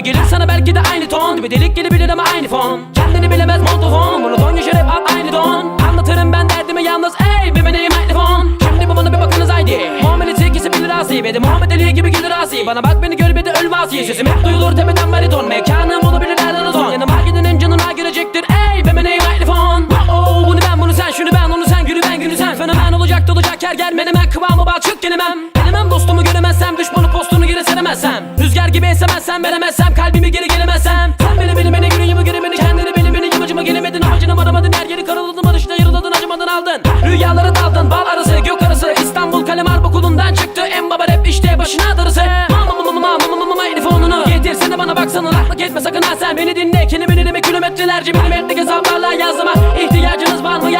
Gibi gelir sana belki de aynı ton Gibi. Delik gelebilir ama aynı fon. Kendini bilemez montofon. Monoton yaşar hep at aynı don. Anlatırım ben derdimi yalnız ey bir meneyim mikrofon Şimdi bu bana bir bakınız haydi. Muhammed'in ikisi bilir asi Ve de Muhammed Ali gibi gelir asi Bana bak beni gör bir de ölme asi Sesim hep duyulur tepeden bariton. Mekanım olabilir nereden ton Yanıma gidenin canına girecektir ey bir meneyim mikrofon Oh bunu ben bunu sen şunu ben onu sen günü ben günü sen. Fenomen olacak dolacak yer gel menemen kıvamı balçık gelemem Dostumu göremezsem düşmanı postunu geri seremezsem Rüzgar gibi esemezsem veremezsem kalbimi geri gelemezsem. Sen beni beni beni geri beni kendini beni beni yamacıma gelemedin amacına varamadın her yeri karaladın barışta yarıladın acımadan aldın. Rüyalara daldın bal arası gök arası İstanbul kalem harp okulundan çıktı en baba rap işte başına darısı. Getirsene bana baksana laklık etme sakın ha sen. Beni dinle Kendimi dinleme kilometrelerce milimetrelik hesaplarla yazdıma İhtiyacınız bana